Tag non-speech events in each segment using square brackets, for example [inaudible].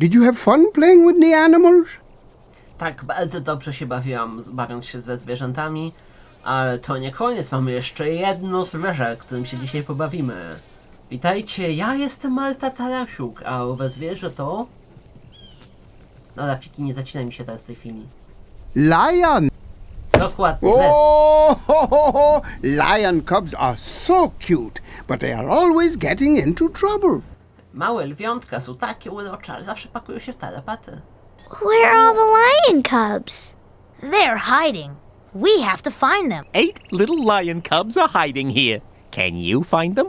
Did you have fun playing with the animals? Tak, bardzo dobrze się bawiłam, bawiąc się ze zwierzętami, ale to nie koniec, mamy jeszcze jedno zwierzę, którym się dzisiaj pobawimy. Witajcie, ja jestem Marta Tarasiuk, a owe zwierzę to... No Rafiki, nie zacinaj mi się teraz w tej chwili. Lion. Dokładnie. Oh, ho, ho, ho. lion cubs are so cute, but they are always getting into trouble. Małe lwiątka są takie urocze, ale zawsze pakują się w tarapaty. Where are all the lion cubs? They're hiding. We have to find them. Eight little lion cubs are hiding here. Can you find them?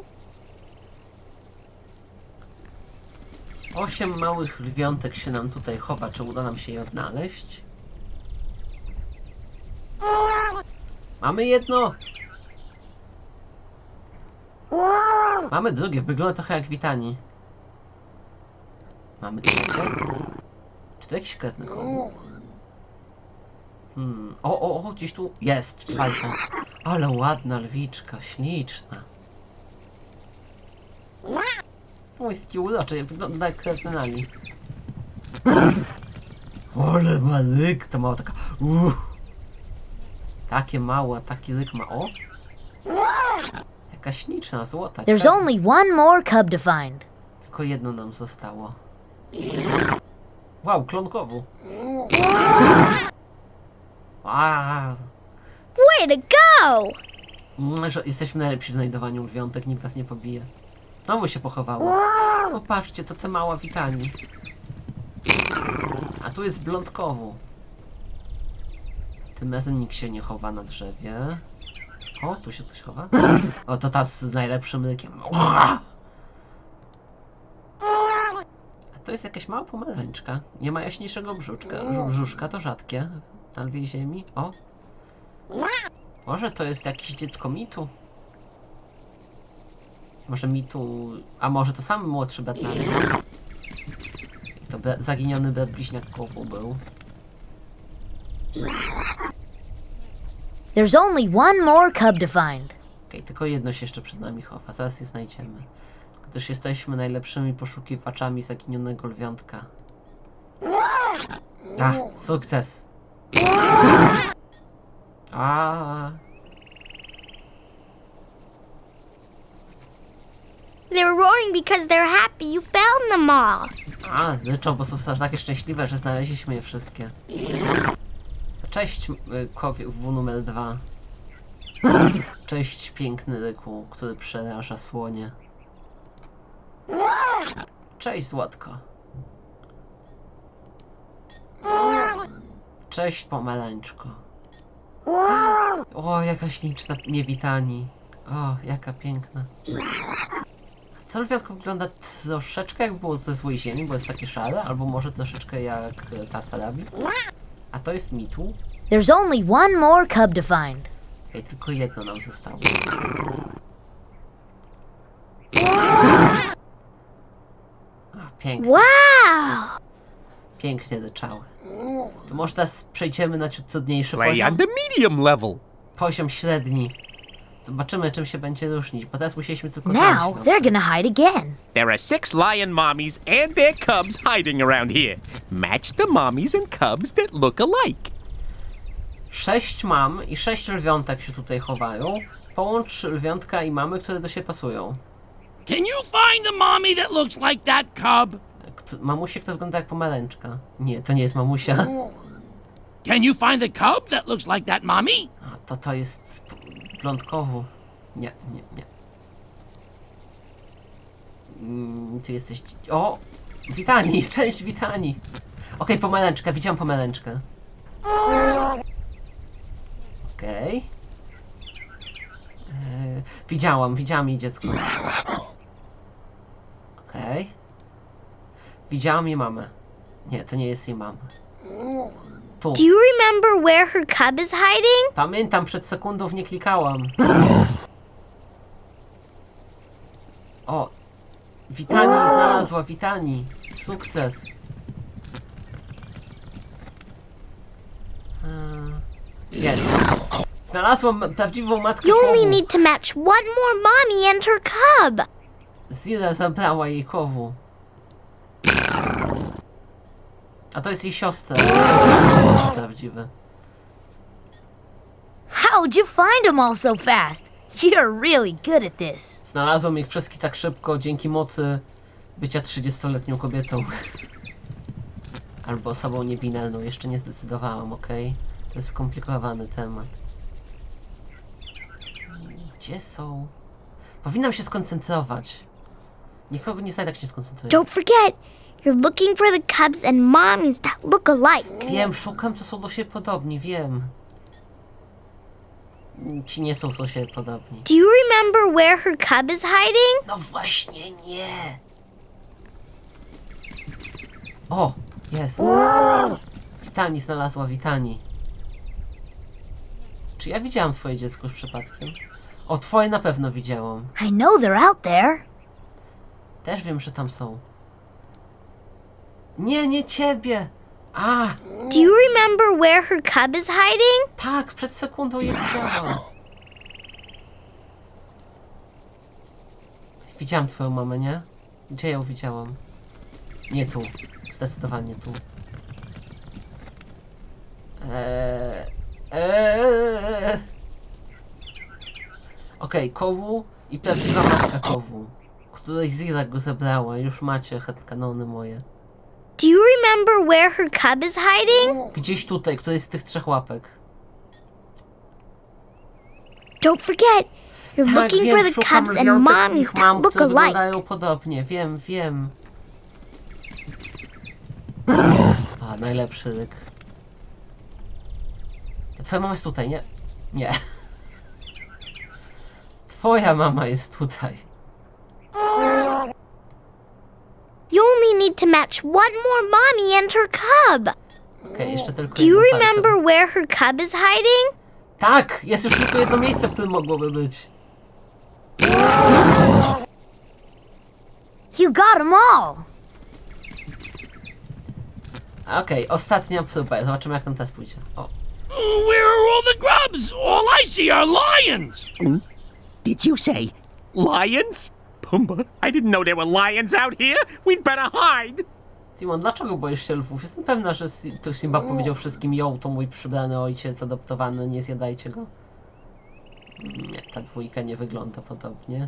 Osiem małych lwiątek się nam tutaj chowa, czy uda nam się je odnaleźć? Mamy jedno! Mamy drugie, wygląda trochę jak witani. Mamy trzecie. Czy to jakiś na koło? Hmm. O, o, o, gdzieś tu jest, czwarta. Ale ładna lwiczka, śliczna. Oj, taki uroczy, wygląda jak kretynali. Ale ma lyk, to mała taka... Uff. Takie małe, taki lyk ma, o! Jaka śliczna, złota. There's only one more cub to find. Tylko jedno nam zostało. Wow, klonkowu. A, Way to go! mm, że jesteśmy najlepsi w znajdowaniu lwiątek, nikt nas nie pobije. Znowu się pochowało. Popatrzcie, to te mała witani. A tu jest blondkowu. Tym razem nikt się nie chowa na drzewie. O, tu się ktoś chowa. O, to ta z najlepszym rykiem. A to jest jakaś mała pomarańczka. Nie ma jaśniejszego brzuszka. Brzu- Brzuszka to rzadkie na lwiej ziemi. O. Może to jest jakieś dziecko mitu? Może mitu... A może to sam młodszy brat Nary? To bra- zaginiony brat bliźniakowu był. There's only one more cub to find. Okej, tylko jedno się jeszcze przed nami chowa. Zaraz je znajdziemy. Gdyż jesteśmy najlepszymi poszukiwaczami zaginionego lwiątka. A, sukces! A, They're roaring because they're happy you found them all. a, ryczą, bo są aż takie szczęśliwe, że znaleźliśmy je wszystkie. Cześć, kowie w numer dwa. Cześć, piękny ryku, który przeraża słonie. Cześć, złotko. Cześć, pomarańczko. O, jaka śliczna niewitani. O, jaka piękna. To lwiatko wygląda troszeczkę jak było ze złej ziemi, bo jest takie szare, albo może troszeczkę jak e, ta Sarabi. A to jest mitu. There's only one more cub to find. Ej, tylko jedno nam zostało. A, pięknie, Wow! pięknie ryczały. To może teraz przejdziemy na ciut trudniejszy Play poziom. on the medium level. Poziom średni. Zobaczymy czym się będzie różnić, bo teraz musieliśmy tylko Now znaleźć, no. they're gonna hide again. There are six lion mommies and their cubs hiding around here. Match the mommies and cubs that look alike. Sześć mam i sześć lwiątek się tutaj chowają. Połącz lwiątka i mamy, które do siebie pasują. Can you find the mommy that looks like that cub? Kto, mamusia, która wygląda jak pomarańczka. Nie, to nie jest mamusia. [laughs] Can you find the cub that looks like that mommy? A to to jest blondkowu. Nie, nie, nie. Mm, ty jesteś... O! Witani! [laughs] Cześć, witani! Okej, pomarańczka, widziałam pomarańczkę. Okej. E, Widziałam, widziałam jej dziecko. Okej. Widziałam jej mamę. Nie, to nie jest jej mama. Tu. Do you remember where her cub is hiding? Pamiętam, przed sekundą nie klikałam. O! Witani znalazła, witani. Sukces. Eee, Jest. Znalazłam prawdziwą matkę You only kowu. need to match one more mommy and her cub. Zira zabrała jej kowu. A to jest jej siostra. Prawdziwy. How'd you find them all so fast? You're really good at this. Znalazłem ich wszystkich tak szybko dzięki mocy bycia 30-letnią kobietą. Albo osobą niebinarną. Jeszcze nie zdecydowałam, okej? To jest skomplikowany temat. Gdzie są? Powinnam się skoncentrować. Nikogo nie znajdę, jak się skoncentruję. Don't forget, you're looking for the cubs and mommies that look alike. Wiem, szukam, to są do siebie podobni, wiem. Ci nie są do siebie podobni. Do you remember where her cub is hiding? No właśnie nie! O, jest. Witani znalazła, witani. Czy ja widziałam twoje dziecko już przypadkiem? O, twoje na pewno widziałam. I know they're out there. Też wiem, że tam są. Nie, nie ciebie! A, Do you remember where her cub is hiding? tak, przed sekundą je widziałam. Widziałam twoją mamę, nie? Gdzie ją widziałam? Nie tu. Zdecydowanie tu. Eee, eee. Okej, kowu i prawdziwa matka kowu. Któreś z Irak go zabrała. Już macie headcanony moje. Do you remember where her cub is hiding? Gdzieś tutaj, któryś z tych trzech łapek. Don't forget, you're Tak, looking wiem, for the szukam cubs and lwiątek mommies ich mam, that look które alike. wyglądają podobnie. Wiem, wiem. A, najlepszy ryk. Twoja mama jest tutaj, nie? Nie. Twoja mama jest tutaj. You only need to match one more mommy and her cub. Okej, jeszcze tylko Do you jedną parkę. remember where her cub is hiding? Tak! Jest już tylko jedno miejsce, w którym mogłoby być. You got them all. Okej, ostatnia próba. Zobaczymy jak tam teraz pójdzie. O, Where are all the grubs? All I see are lions. Hmm? Did you say lions? Pumbaa, I didn't know there were lions out here. We'd better hide. Timon, dlaczego boisz się lwów? Jestem pewna, że Si- to Simba powiedział wszystkim ją, to mój przybrany ojciec adoptowany, nie zjadajcie go. Nie, ta dwójka nie wygląda podobnie.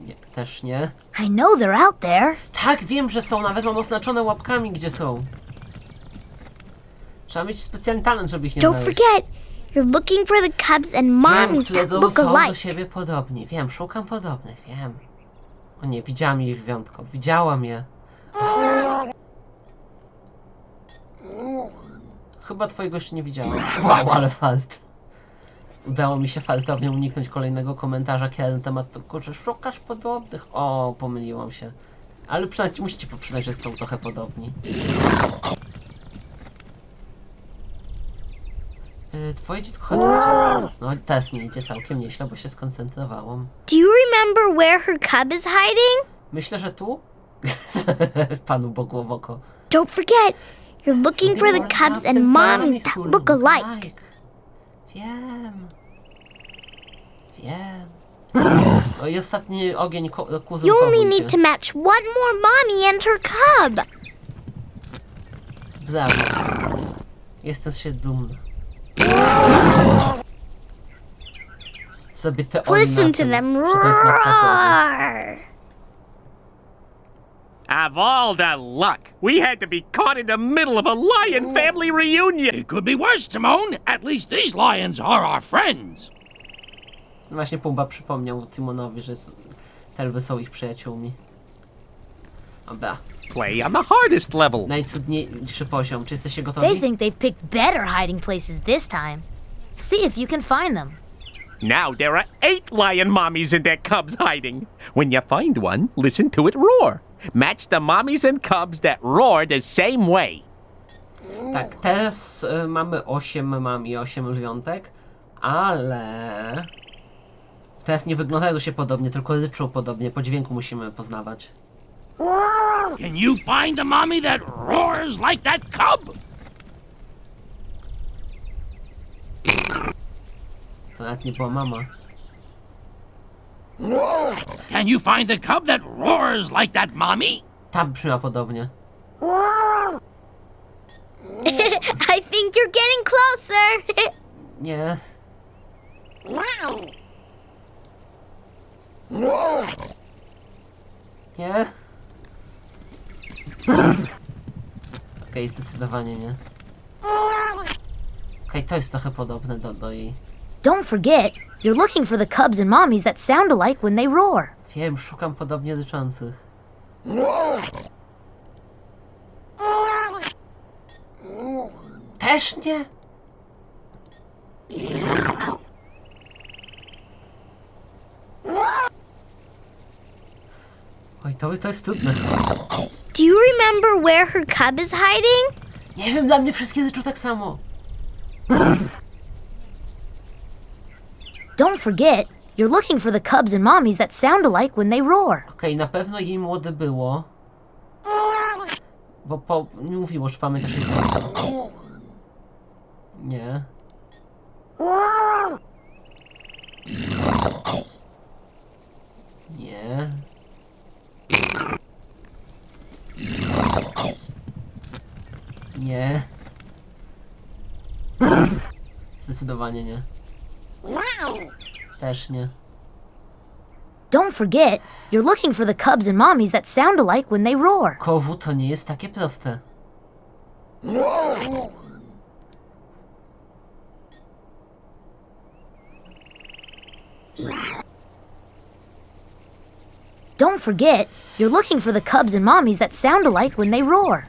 Nie, też nie. I know they're out there. Tak, wiem, że są, nawet mam oznaczone łapkami, gdzie są. Trzeba mieć specjalny talent, żeby ich nie Don't znaleźć. forget, you're looking for the cubs and Wiem, that do, look są do alike. siebie podobni. Wiem, szukam podobnych, wiem. O nie, widziałam ich lwiątko. Widziałam je. Chyba twojego jeszcze nie widziałam. Wow, ale fast. Udało mi się faltownie uniknąć kolejnego komentarza, kiedy na temat tylko, że szukasz podobnych. O, pomyliłam się. Ale przynajmniej musicie przyznać, że są trochę podobni. Twoje dziecko chodzi. No teraz mi idzie całkiem nieźle, bo się skoncentrowałam. Do you remember where her cub is hiding? Myślę, że tu? [laughs] Panu Bogu w oko. Don't forget, you're looking for the cubs and mommies that look alike. Wiem. Wiem. No i ostatni ogień ko- kuzyn You only need to match one more mommy and her cub. Brawo. Jestem się dumny. Sobie te Listen to them roar. Of all the luck, we had to be caught in the middle of a lion family reunion. It could be worse, Timon. At least these lions are our friends. Właśnie Pumba przypomniał Timonowi, że s- te lwy są ich przyjaciółmi. Dobra. Play on the hardest level. Najcudniejszy poziom. Czy jesteście They gotowi? think they've picked better hiding places this time. See if you can find them. Now there are eight lion mommies and their cubs hiding. When you find one, listen to it roar. Match the mommies and cubs that roar the same way. Tak, teraz y, mamy 8 mam i 8 lwiątek, ale... Teraz nie wyglądają się podobnie, tylko ryczą podobnie. Po dźwięku musimy poznawać. Can you find the mommy that roars like that cub? To nawet mama. Can you find the cub that roars like that mommy? Ta brzmiała podobnie. I think you're getting closer. [laughs] Nie. Nie. Okej, zdecydowanie nie. Okej, to jest trochę podobne do, do jej. Don't forget, you're looking for the cubs and mommies that sound alike when they roar. Wiem, szukam podobnie ryczących. Też nie? Oj, to, to jest trudne. Do you remember where her cub is hiding? Nie wiem, dla mnie wszystkie ryczą tak samo. Don't forget, you're looking for the cubs and mommies that sound alike when they roar. Okej, na pewno jej młode było. Bo po... nie mówiło, że pamiętasz jej Nie. Nie. Nie. Zdecydowanie nie. Też nie. Don't forget, you're looking for the cubs and mommies that sound alike when they roar. Kowu to nie jest takie proste. Don't forget, you're looking for the cubs and mommies that sound alike when they roar.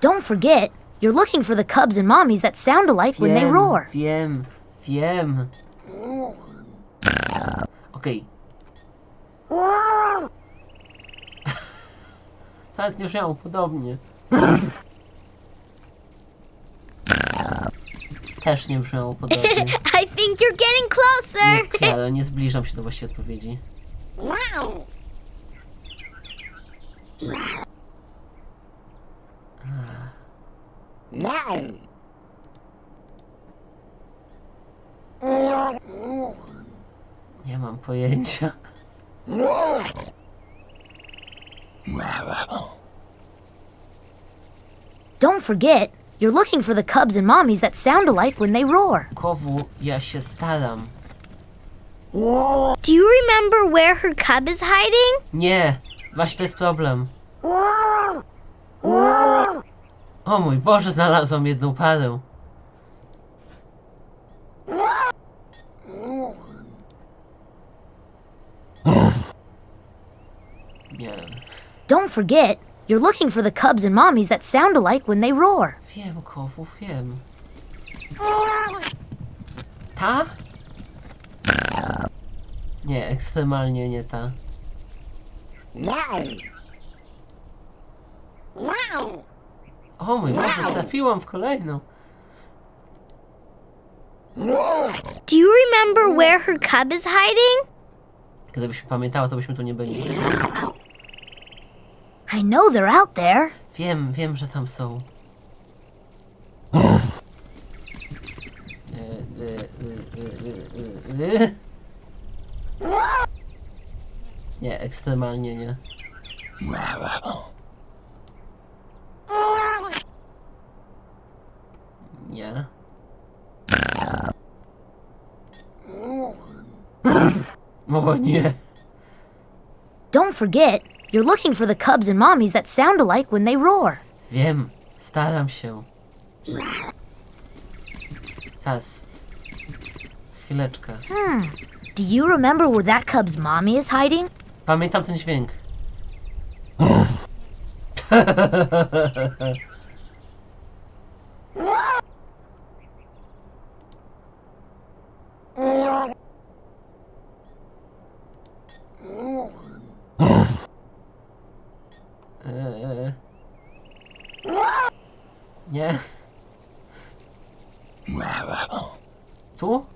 Don't forget, you're looking for the cubs and mommies that sound alike when they Wiem, roar. Wiem, wiem. Okej. [laughs] Tak, nie brzmiało podobnie. Też nie brzmiało podobnie. [laughs] I think you're getting closer. Nie, ale nie zbliżam się do właściwej odpowiedzi. Nie mam pojęcia. Don't forget, you're looking for the cubs and mommies that sound alike when they roar. Kowu, ja się staram. Do you remember where her cub is hiding? Nie, właśnie to jest problem. O mój Boże, znalazłam jedną parę. Nie, Don't forget, you're looking for the cubs and mommies that sound alike when they roar. wiem, Kowu, wiem. Ta? Nie, ekstremalnie nie ta. O mój Boże, trafiłam w kolejną. Do you remember where her cub is hiding? Gdybyś pamiętała, to byśmy tu nie byli. I know they're out there. Wiem, wiem, że tam są. [gasps] E, e, e, e, e, e. Nie, ekstremalnie nie. Nie. O nie. Don't forget, you're looking for the cubs and mommies that sound alike when they roar. Wiem, staram się. Czas. Chwileczkę. Hmm. Do you remember where that cub's mommy is hiding? Pamiętam ten dźwięk. [laughs] Eee. Nie. Tu?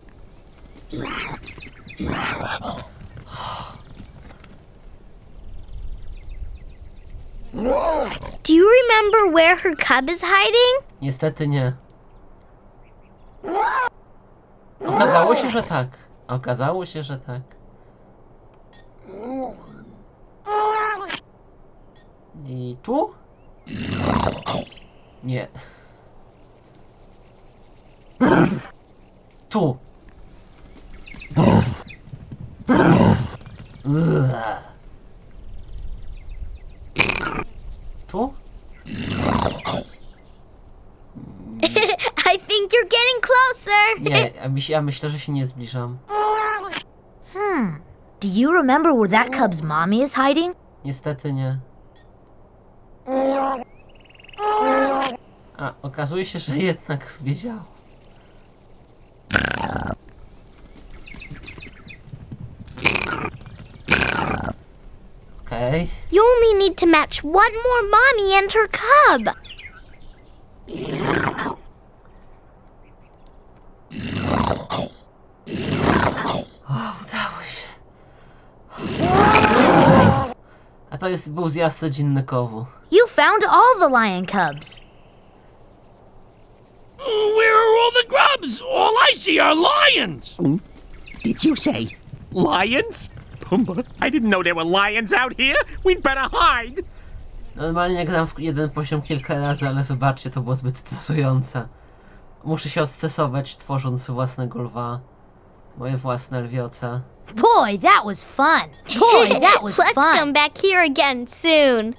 Do you remember where her cub is hiding? Niestety nie. Okazało się, że tak. Okazało się, że tak. I tu? Nie. Tu. Tu? I think you're getting closer. Nie, ja, myśl, ja myślę, że się nie zbliżam. Hmm. Do you remember where that cub's mommy is hiding? Niestety nie. A, okazuje się, że jednak wiedział. Okej. You only need to match one more mommy and her cub. O, udało się. A to jest, był zjazd rodzinny kowu. You found all the lion cubs. Where are all the grubs? All I see are lions. Hmm? Did you say lions? Pumbaa, I didn't know there were lions out here. We'd better hide. Normalnie gram w jeden poziom kilka razy, ale wybaczcie, to było zbyt stresujące. Muszę się odstresować, tworząc własnego lwa. Moje własne lwioce. Boy, that was fun. Boy, [laughs] that was Let's come fun. back here again soon.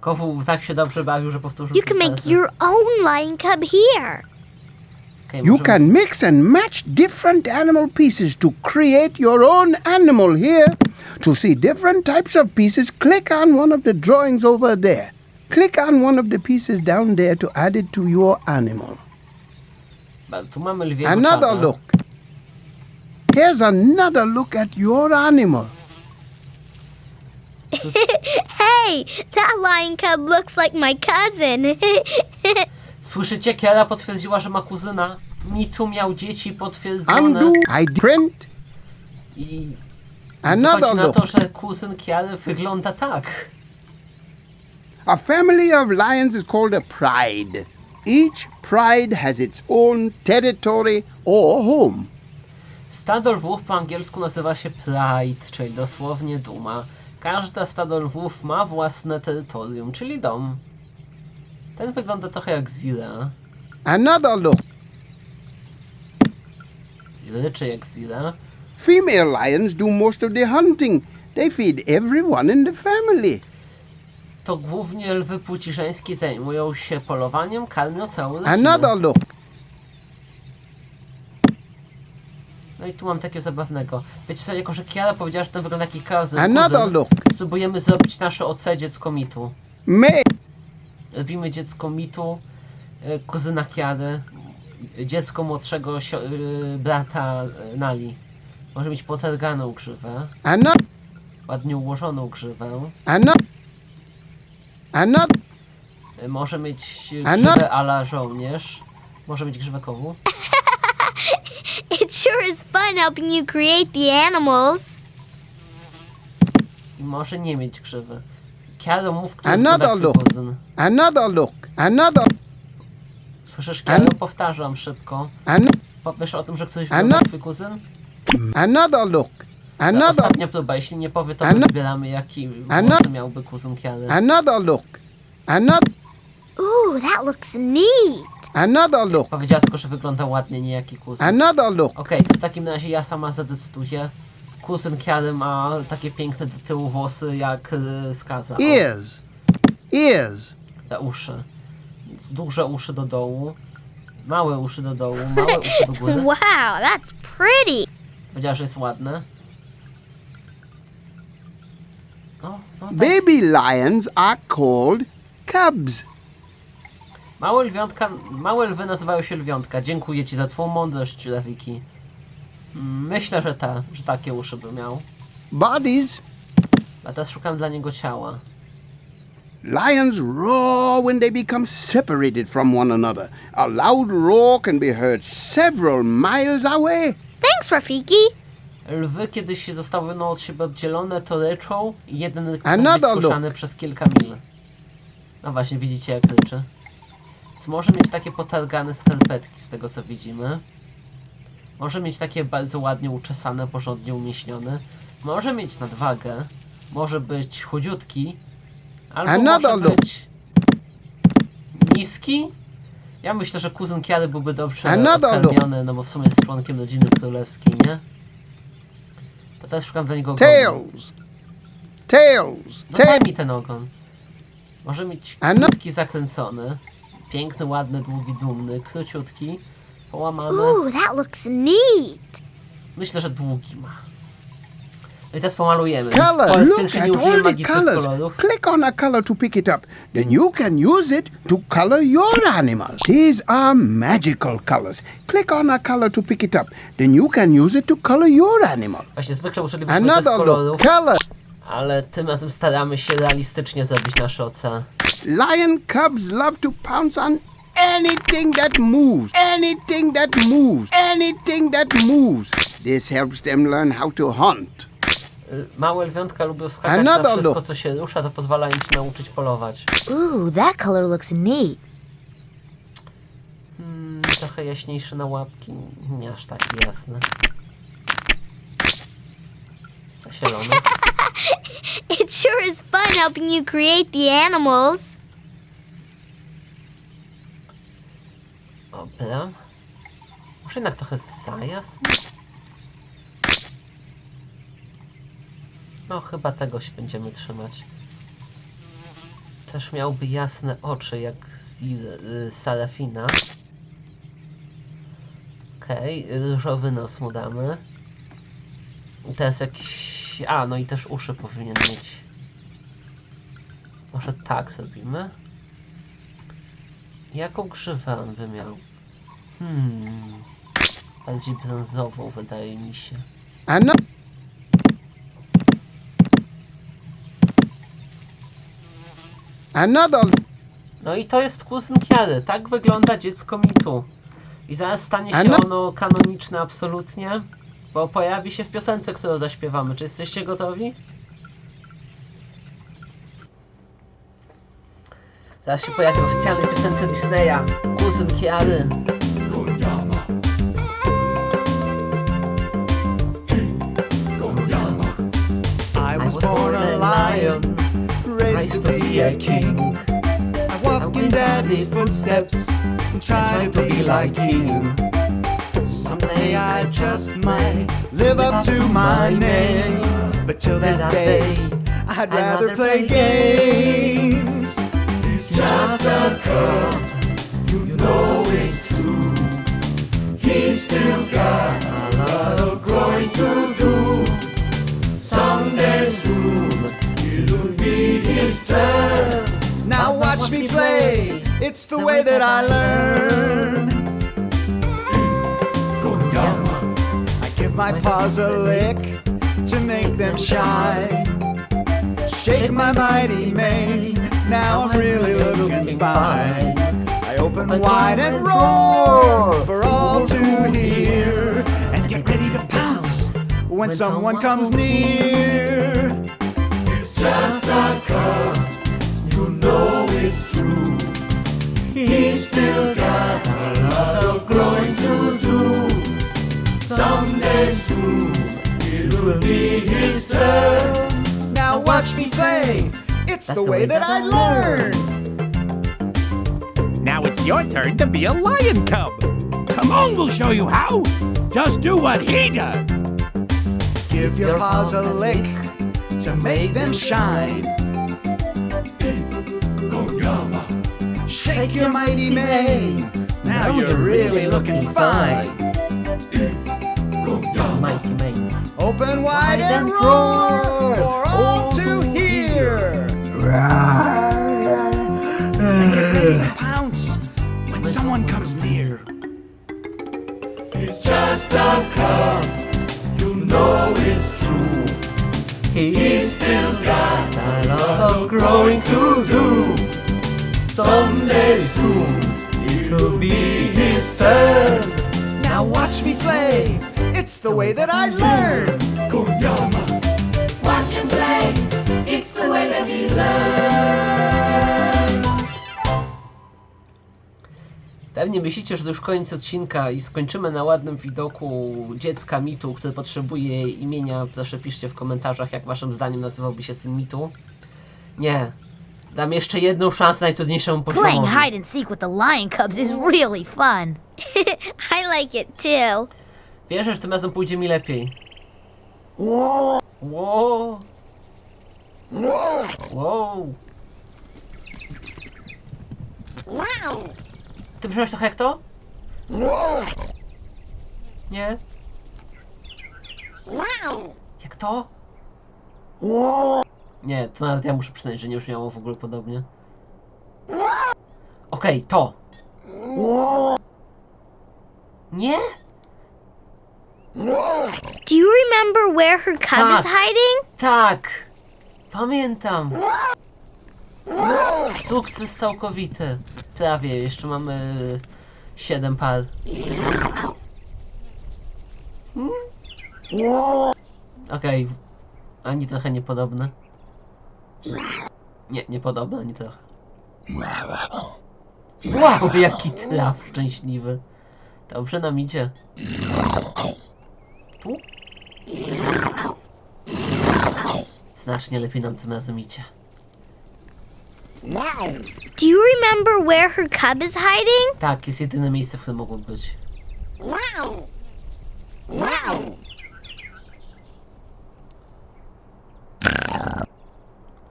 Kowu tak się dobrze bawił, że powtórzył You can kilka make razy. your own lion cub here. Okej, You can mix and match different animal pieces to create your own animal here. To see different types of pieces, click on one of the drawings over there. Click on one of the pieces down there to add it to your animal. Ba- Tu mamy lwiego Another look. Here's another look at your animal. [laughs] Hey, that lion cub looks like my cousin. [laughs] Słyszycie? Kiara potwierdziła, że ma kuzyna. Mitu miał dzieci potwierdzone. Undo. I print. I Another wychodzi na look. to, że kuzyn Kiary wygląda tak. A family of lions is called a pride. Each pride has its own territory or home. Stado lwów po angielsku nazywa się pride, czyli dosłownie duma. Każde stado lwów ma własne terytorium, czyli dom. Ten wygląda trochę jak Zira. Another look. Ryczy jak Zira. Female lions do most of the hunting. They feed everyone in the family. To głównie lwy płci żeńskiej zajmują się polowaniem, karmią całą rodzinę. Another look. No i tu mam takiego zabawnego. Wiecie co, jako że Kiara powiedziała, że ten wygląda jak kuzyn, Another look. spróbujemy zrobić nasze OC dziecko mitu. Male. Robimy dziecko mitu, e, kuzyna Kiary, dziecko młodszego sio- y, brata e, Nali. Może mieć potarganą grzywę, Another. ładnie ułożoną grzywę. Another. Another. e, Może mieć e, A grzywę ala żołnierz. Może mieć grzywę kowu. [laughs] it sure is fun helping you create the animals. I może nie mieć grzywy. Kiaro, mów, który Another look. Another look. Another. Słyszysz, Kiaro? An- Powtarzam szybko. An- Powiesz o tym, że ktoś A wygląda no- jak twój kuzyn? another look. Another. Ostatnia próba, jeśli nie powie, to A no- wybieramy jaki A no- włosy miałby kuzyn Kiary. Another look. Another. Ooh, that looks neat. Another look. Powiedziała tylko, że wygląda ładnie, nie jaki kuzyn. Another look. Okej, to w takim razie ja sama zadecyduję. Kuzyn Kiary ma takie piękne do tyłu włosy jak y, skaza. Ears. Ears. te uszy. Więc Duże uszy do dołu. Małe uszy do dołu, małe uszy do góry. [laughs] Wow, that's pretty. Powiedziała, że jest ładne. No, no tak. Baby lions are called cubs. Małe lwiątka, małe lwy nazywają się lwiątka. Dziękuję ci za twą mądrość, Lewiki. Myślę, że ta, że takie uszy by miał. Bodies. A teraz szukam dla niego ciała. Lions roar when they become separated from one another. A loud roar can be heard several miles away. Thanks, Rafiki. Lwy, kiedy się zostały no, od siebie oddzielone, to ryczą i jeden ryk być Another słyszany przez kilka mil. No właśnie, widzicie jak ryczy. Więc może mieć takie potargane skarpetki z tego co widzimy. Może mieć takie bardzo ładnie uczesane, porządnie umieśnione. Może mieć nadwagę. Może być chudziutki. Albo Another może być niski. Ja myślę, że kuzyn Kiary byłby dobrze odkarmiony, no bo w sumie jest członkiem rodziny królewskiej, nie? To też szukam dla niego ogonu. Tails. Tails. No daj mi ten ogon. Może mieć krótki, zakręcony. Piękny, ładny, długi, dumny. Króciutki. Połamany. Ooh, that looks neat. Myślę, że długi ma. No i teraz pomalujemy. Więc po Colors. raz Look pierwszy at nie all the magicznych colors. kolorów. Click on a color to pick it up. Then you can use it to color your animals. These are magical colors. Click on a color to pick it up. Then you can use it to color your animal. Właśnie zwykle użylibyśmy tych Another kolorów, look. Color. ale tym razem staramy się realistycznie zrobić nasze ocean. Lion cubs love to pounce on anything that moves. Anything that moves. Anything that moves. This helps them learn how to hunt. Y, Małe lwiątka lubią skakać na Another wszystko, look. co się rusza, to pozwala im się nauczyć polować. Ooh, that color looks neat. Hmm, trochę jaśniejszy na łapki, nie aż taki jasny. Zasielony. [laughs] It sure is fun helping you create the animals. Dobra. Może jednak trochę za jasny? No, chyba tego się będziemy trzymać. Też miałby jasne oczy, jak z y, Sarafina. Okej, różowy nos mu damy. Teraz jakiś... A, no i też uszy powinien mieć. Może tak zrobimy? Jaką grzywę on by miał? Hmm. Bardziej brązową wydaje mi się. Ano- Another No i to jest kuzyn Kiary. Tak wygląda dziecko mitu. I zaraz stanie A się no- ono kanoniczne absolutnie, bo pojawi się w piosence, którą zaśpiewamy. Czy jesteście gotowi? Zaraz się pojawi w oficjalnej piosence Disneya. Kuzyn Kiary. King. I walk in daddy's footsteps and try to be like you. Someday I just might live up to my name. But till that day, I'd rather play games. He's just a cub, you know it's true. He's still got turn. Now watch me play, it's the way that I learn. I give my paws a lick to make them shine. Shake my mighty mane, now I'm really looking fine. I open wide and roar for all to hear and get ready to pounce when someone comes near. He's just a cub, you know it's true. He's still got a lot of growing to do. Someday soon, it'll be his turn. Now watch me play, it's the way that I learn. Now it's your turn to be a lion cub. Come on, we'll show you how. Just do what he does. Give your paws a lick to make them shine. Shake your mighty mane. Now you're really looking fine. Open wide and roar of growing to do. Someday soon, it'll be his turn. Now watch me play, it's the way that I learn. Watch him play, it's the way that he learns. Pewnie myślicie, że to już koniec odcinka i skończymy na ładnym widoku dziecka mitu, który potrzebuje imienia. Proszę piszcie w komentarzach, jak waszym zdaniem nazywałby się syn mitu. Nie. Dam jeszcze jedną szansę najtrudniejszemu Playing poziomowi. hide and seek with the lion cubs is really fun. [laughs] I like it too. Wierzę, że tym razem pójdzie mi lepiej. Wow. Wow. Ty brzmiesz trochę jak to? Nie? Jak to? Nie, to nawet ja muszę przyznać, że nie brzmiało w ogóle podobnie. Okej, to. Nie? Do you remember where her cub Ah. is hiding? Tak! Pamiętam! Sukces całkowity. Prawie, jeszcze mamy 7 par. Okej, ani trochę niepodobne. Nie, niepodobne, ani trochę. Wow, jaki traf szczęśliwy. Dobrze nam idzie. Tu? Znacznie lepiej nam tym razem idzie. Do you remember where her cub is hiding? Tak, jest jedyne miejsce, w którym mogło być.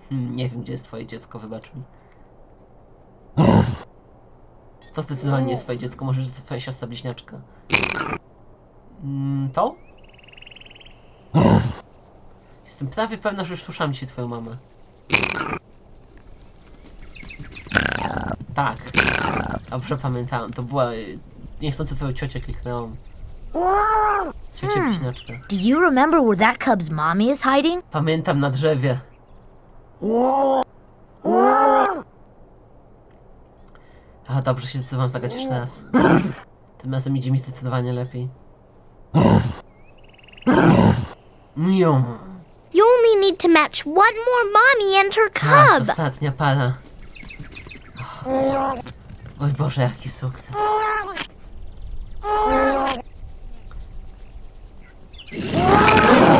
Hmm, nie wiem, gdzie jest twoje dziecko, wybacz mi. To zdecydowanie nie jest twoje dziecko, może, że to twoja siostra bliźniaczka. Mm, to? Jestem prawie pewna, że już słyszałam dzisiaj twoją mamę. Tak. Dobrze pamiętałem, to była... y, Niechcący twoją ciocię kliknęłam. Ciocię bliźniaczkę. Do you remember where that cub's mommy is hiding? Pamiętam na drzewie. A dobrze się zdecydowałem zagrać jeszcze raz. Tym razem idzie mi zdecydowanie lepiej. Mią. You only need to match one more mommy and her Tak, cub. ostatnia para. Oj Boże, jaki sukces.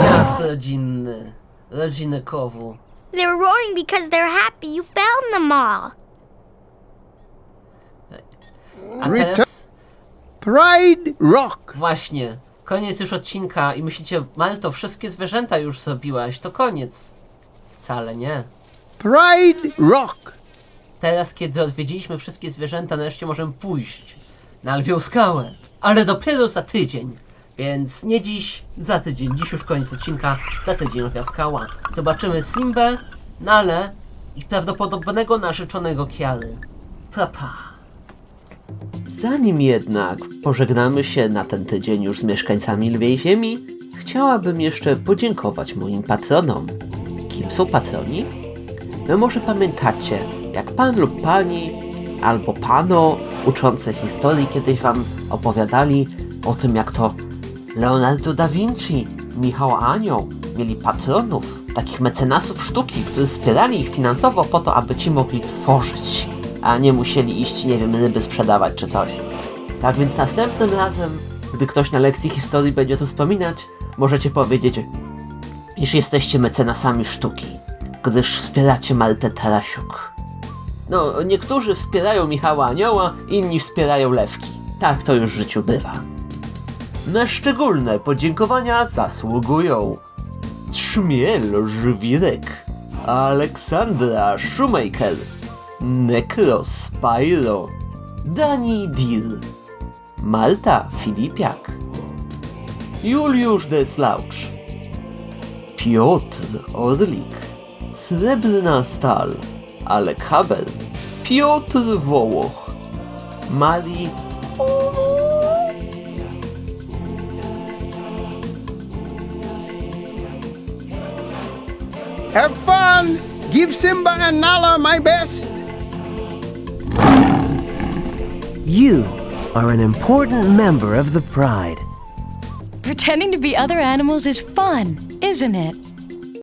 Gniazd rodzinny. Rodziny kowu. They're roaring because they're happy you found them all. A Return- teraz... Pride Rock. Właśnie, koniec już odcinka i myślicie, Malto, wszystkie zwierzęta już zrobiłaś, to koniec. Wcale nie. Pride Rock. Teraz, kiedy odwiedziliśmy wszystkie zwierzęta, nareszcie możemy pójść na Lwią Skałę. Ale dopiero za tydzień. Więc nie dziś, za tydzień. Dziś już koniec odcinka, za tydzień Lwia Skała. Zobaczymy Simbę, Nale i prawdopodobnego narzeczonego Kiary. Papa. Zanim jednak pożegnamy się na ten tydzień już z mieszkańcami Lwiej Ziemi, chciałabym jeszcze podziękować moim patronom. Kim są patroni? No może pamiętacie, jak pan lub pani, albo pano uczące historii kiedyś wam opowiadali o tym, jak to Leonardo da Vinci, Michał Anioł mieli patronów, takich mecenasów sztuki, którzy wspierali ich finansowo po to, aby ci mogli tworzyć, a nie musieli iść, nie wiem, ryby sprzedawać czy coś. Tak więc następnym razem, gdy ktoś na lekcji historii będzie to wspominać, możecie powiedzieć, iż jesteście mecenasami sztuki, gdyż wspieracie Martę Tarasiuk. No, niektórzy wspierają Michała Anioła, inni wspierają Lewki. Tak to już w życiu bywa. Na szczególne podziękowania zasługują Trzmiel Żwirek, Aleksandra Shoemaker, Necro Spyro, Dani Dir, Marta Filipiak, Juliusz Deslaucz, Piotr Orlik, Srebrna Stal, Alek Haber, Piotr Wołoch, Marii Have fun. Give Simba and Nala my best. You are an important member of the Pride. Pretending to be other animals is fun, isn't it?